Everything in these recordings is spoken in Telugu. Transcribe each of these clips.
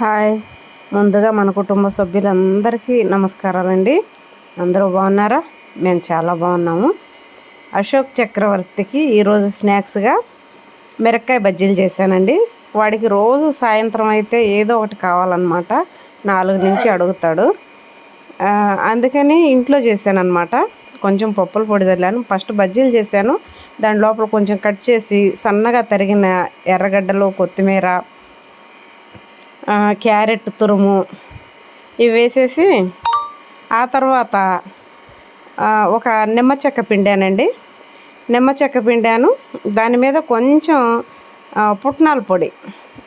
హాయ్. ముందుగా మన కుటుంబ సభ్యులందరికీ నమస్కారాలండి. అందరూ బాగున్నారా? మేము చాలా బాగున్నాము. అశోక్ చక్రవర్తికి ఈరోజు స్నాక్స్గా మిరక్కాయ బజ్జీలు చేశానండి. వాడికి రోజు సాయంత్రం అయితే ఏదో ఒకటి కావాలన్నమాట. నాలుగు నుంచి అడుగుతాడు. అందుకని ఇంట్లో చేశాను కొంచెం పప్పుల పొడి చల్లాను. ఫస్ట్ బజ్జీలు చేశాను. దాని లోపల కొంచెం కట్ చేసి సన్నగా తరిగిన ఎర్రగడ్డలు కొత్తిమీర క్యారెట్ తురుము ఇవి వేసేసి ఆ తర్వాత ఒక నిమ్మ చెక్క పిండానండి. నిమ్మ చెక్క పిండాను. దాని మీద కొంచెం పుట్నాల పొడి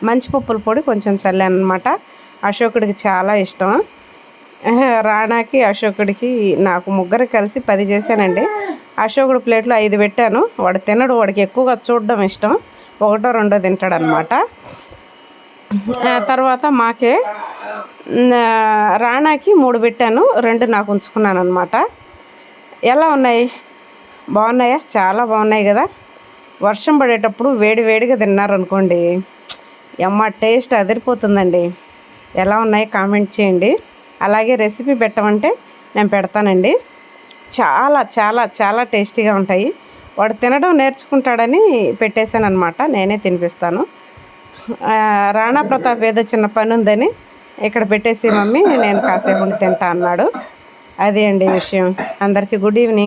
మంచి పప్పుల పొడి కొంచెం చల్లాను అనమాట అశోకుడికి చాలా ఇష్టం. రాణాకి అశోకుడికి నాకు ముగ్గురు కలిసి పది చేశానండి. అశోకుడు ప్లేట్లో ఐదు పెట్టాను. వాడు తినడు వాడికి ఎక్కువగా చూడడం ఇష్టం. ఒకటో రెండో తింటాడనమాట. తర్వాత మాకే రాణాకి మూడు పెట్టాను రెండు నాకు ఉంచుకున్నాను అనమాట ఎలా ఉన్నాయి? బాగున్నాయా? చాలా బాగున్నాయి కదా. వర్షం పడేటప్పుడు వేడి వేడిగా తిన్నారనుకోండి ఎమ్మ టేస్ట్ అదిరిపోతుందండి. ఎలా ఉన్నాయి కామెంట్ చేయండి. అలాగే రెసిపీ పెట్టమంటే నేను పెడతానండి. చాలా చాలా చాలా టేస్టీగా ఉంటాయి. వాడు తినడం నేర్చుకుంటాడని పెట్టేశాను అనమాట నేనే తినిపిస్తాను. రాణా ప్రతాప్ ఏదో చిన్న పని ఉందని ఇక్కడ పెట్టేసి మమ్మీ నేను కాసేపు ఉండి తింటా అన్నాడు. అదే అండి విషయం. అందరికీ గుడ్ ఈవినింగ్.